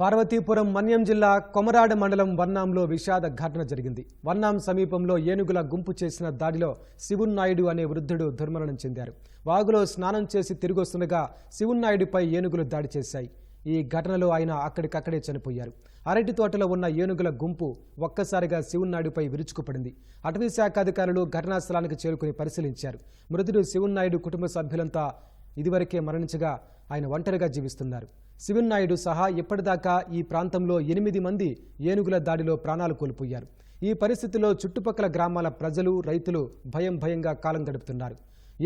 పార్వతీపురం మన్యం జిల్లా కొమరాడ మండలం వన్నాంలో విషాద ఘటన జరిగింది. వన్నాం సమీపంలో ఏనుగుల గుంపు చేసిన దాడిలో శివున్నాయుడు అనే వృద్ధుడు దుర్మరణం చెందారు. వాగులో స్నానం చేసి తిరిగొస్తుండగా శివున్నాయుడిపై ఏనుగులు దాడి చేశాయి. ఈ ఘటనలో ఆయన అక్కడికక్కడే చనిపోయారు. అరటి తోటలో ఉన్న ఏనుగుల గుంపు ఒక్కసారిగా శివున్నాయుడుపై విరుచుకుపడింది. అటవీ శాఖ అధికారులు ఘటనా స్థలానికి చేరుకుని పరిశీలించారు. మృతుడు శివున్నాయుడు కుటుంబ సభ్యులంతా ఇదివరకే మరణించగా ఆయన ఒంటరిగా జీవిస్తున్నారు. శివన్నాయుడు సహా ఇప్పటిదాకా ఈ ప్రాంతంలో ఎనిమిది మంది ఏనుగుల దాడిలో ప్రాణాలు కోల్పోయారు. ఈ పరిస్థితిలో చుట్టుపక్కల గ్రామాల ప్రజలు రైతులు భయం భయంగా కాలం గడుపుతున్నారు.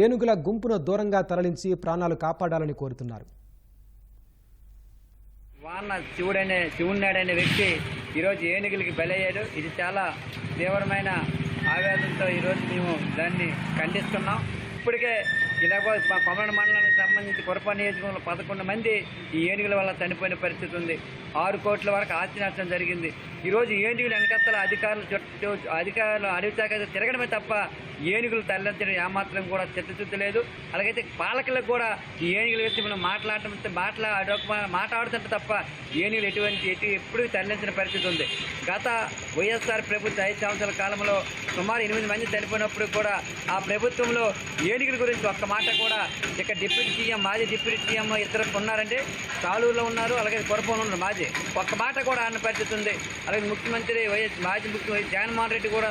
ఏనుగుల గుంపును దూరంగా తరలించి ప్రాణాలు కాపాడాలని కోరుతున్నారు. వాన శివుడనే శివున్నాడనే వ్యక్తి ఈరోజు ఏనుగులకి బలయ్యాడు. ఇది చాలా తీవ్రమైన ఆవేదనతో ఈరోజు మేము దాన్ని ఖండిస్తున్నాం. ఇప్పటికే ఇలాగో మా కొమరణ మండలానికి సంబంధించి కొరప నియోజకవర్గంలో పదకొండు మంది ఈ ఏనుగుల వల్ల చనిపోయిన పరిస్థితి ఉంది. ఆరు కోట్ల వరకు ఆస్తి నష్టం జరిగింది. ఈరోజు ఏనుగులు వెనకత్తల అధికారులు చుట్టూ అధికారులు అడవి శాఖ తిరగడమే తప్ప ఏనుగులు తరలించడం ఏమాత్రం కూడా చిత్తశుద్ధి లేదు. అలాగైతే పాలకులకు కూడా ఈ ఏనుగుల వ్యక్తి మనం మాట్లాడటం మాట్లా మాట్లాడుతుంటే తప్ప ఏనుగులు ఎటువంటి ఎటు ఎప్పుడు తరలించిన పరిస్థితి ఉంది. గత వైఎస్ఆర్ ప్రభుత్వ ఐదు సంవత్సరాల కాలంలో సుమారు ఎనిమిది మంది చనిపోయినప్పుడు కూడా ఆ ప్రభుత్వంలో ఏనుగుల గురించి ఒక్క మాట కూడా ఇక డిప్యూటీ సీఎం మాజీ డిప్యూటీ సీఎం ఇద్దరు ఉన్నారంటే తాళూరులో ఉన్నారు అలాగే కొరపంలో ఉన్నారు మాజీ. ఒక్క మాట కూడా అన్న పరిస్థితి ఉంది. అలాగే ముఖ్యమంత్రి వైఎస్ మాజీ ముఖ్యమంత్రి జగన్మోహన్ రెడ్డి కూడా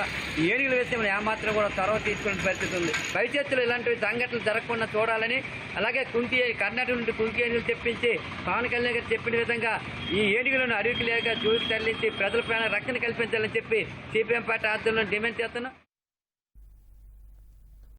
ఏనుగులు ఏనుగుల విషయంలో ఏమాత్రం కూడా చొరవ తీసుకునే పరిస్థితి ఉంది. భవిష్యత్తులో ఇలాంటివి సంఘటనలు జరగకుండా చూడాలని అలాగే కుంకి కర్ణాటక నుండి కుంకి ఏనుగులు తెప్పించి పవన్ కళ్యాణ్ గారు చెప్పిన విధంగా ఈ ఏనుగులను అడవికి లేక చూసి తరలించి ప్రజల ప్రాణ రక్షణ కల్పించాలని చెప్పి సిపిఎం పార్టీ ఆధ్వర్యంలో డిమాండ్ చేస్తున్నాం.